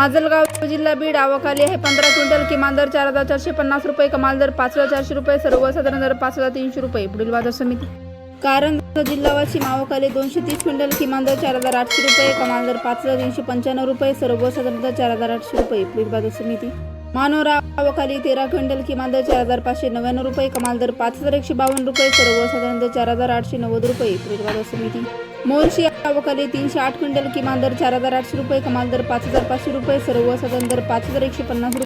माजलगाव जिल्हा बीड अवकाली आहे. पंधरा क्विंटल किमान दर चार हजार चारशे पन्नास रुपये. कमाल दर पाच हजार चारशे रुपये. सर्वसाधारण दर पाच हजार तीनशे रुपये. पुढील बाजार समिती. कारण जिल्हा वाशिम अवकाली दोनशे तीस क्विंटल किमान दर चार हजार आठशे रुपये. कमाल दर पाच हजार तीनशे पंच्याण्णव रुपये. सर्वसाधारण दर चार हजार आठशे रुपये. पुढील बाजार समिती. मानोरा अवकाली तेरा क्विंटल किमान दर चार हजार पाचशे नव्याण्णव रुपये. कमाल दर पाच हजार एकशे बावन्न रुपये. सर्वसाधारण दर चार हजार आठशे नव्वद रुपये. पुढील बाजार समिती. मोर्शी अवकाली तीनशे आठ क्विंटल किमान दर चार हजार आठशे रुपये कमाल दर पाच हजार पाचशे रुपये सर्व सदन दर पाच हजार एकशे पन्नास रुपये